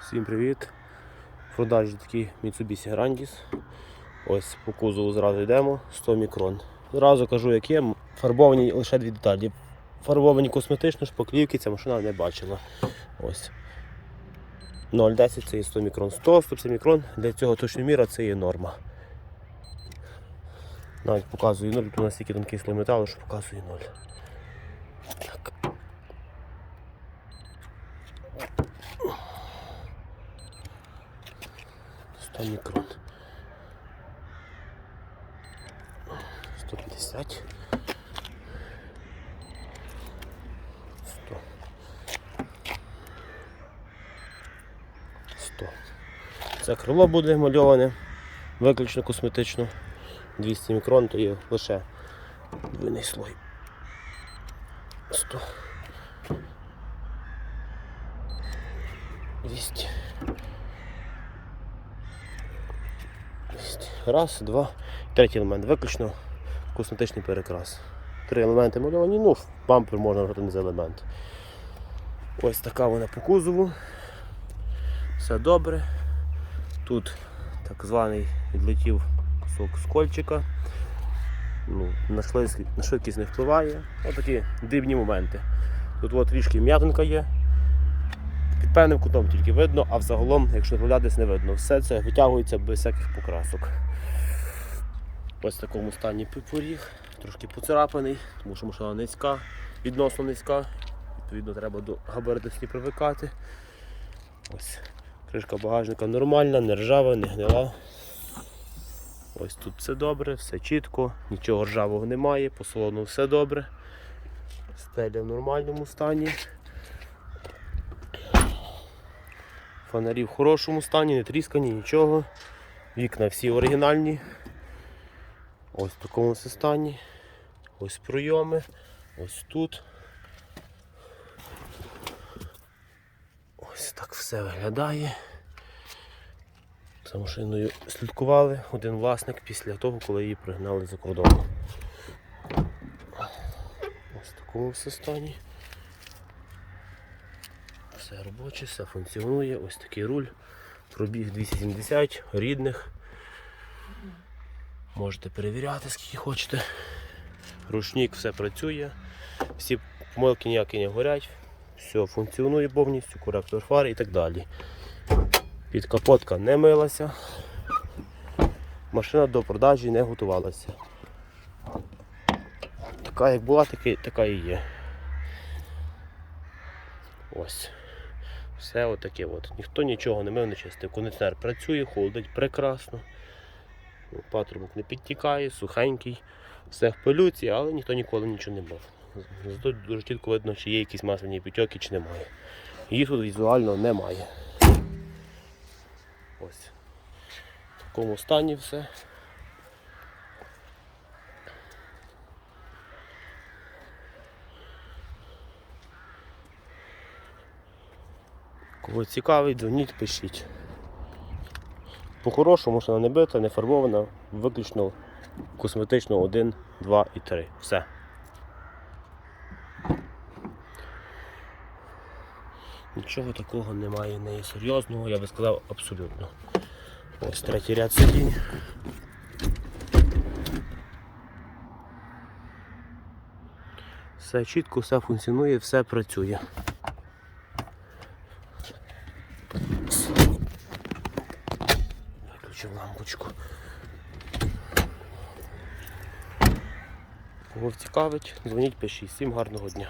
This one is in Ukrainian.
Всім привіт! Продажі такий Mitsubishi Grandis. Ось по кузову зразу йдемо 100 мікрон. Зразу кажу, як є, фарбовані лише дві деталі. Фарбовані косметично, шпаклівки ця машина не бачила. Ось. 0,10 це є 100 мікрон. 100 150 мікрон для цього точно міра це є норма. Навіть показую 0, тут у нас стільки тонкий слой металу, що показує 0. Сто мікрон. 150. 100. 100. Це крило буде мальоване, виключно косметично. 200 мікрон, то є лише двойний слой. 100. 200. 200. Раз, два. Третій елемент виключно косметичний перекрас. Три елементи мальовані, ну, бампер можна вважати не за елемент. Ось така вона по кузову. Все добре. Тут так званий відлетів кусок скольчика. Ну, на, швидкість, на швидкість не впливає. Ось такі дрібні моменти. Тут от трішки м'ятинка є. Під певним кутом тільки видно, а взагалом, якщо виглядатись, не видно. Все це витягується без всяких покрасок. Ось в такому стані поріг, трошки поцарапаний, тому що машина низька, відносно низька. Відповідно, треба до габаритності привикати. Ось. Кришка багажника нормальна, не ржава, не гнила. Ось тут все добре, все чітко, нічого ржавого немає, по салону все добре. Стеля в нормальному стані. Фонарі в хорошому стані, не тріскані, нічого. Вікна всі оригінальні. Ось в такому стані. Ось пройоми. Ось тут. Ось так все виглядає. За машиною слідкували один власник після того, коли її пригнали за кордону. Ось в такому все стані. Все робоче, все функціонує. Ось такий руль. Пробіг 270 рідних. Можете перевіряти, скільки хочете. Рушник все працює, всі помилки ніякі не горять, все функціонує повністю, коректор фар і так далі. Підкапотка не милася. Машина до продажі не готувалася. Така як була, така, і є. Ось. Все отаке от. Ніхто нічого не мив, не чистив. Кондиціонер працює, холодить прекрасно. Патрубок не підтікає, сухенький, все в пилюці, але ніхто ніколи нічого не мав. Зато дуже чітко видно, чи є якісь масляні підтьоки, чи немає. Їх тут візуально немає. Ось. В такому стані все. Кого цікавить, дзвоніть, пишіть. По-хорошому машина не бита, не фарбована, виключно косметично 1, 2 і 3. Все. Нічого такого немає в неї серйозного, я би сказав, абсолютно. Ось третій ряд сидінь. Все чітко, все функціонує, все працює. Виключив лампочку. Кого цікавить, дзвоніть, пишіть. Всім гарного дня.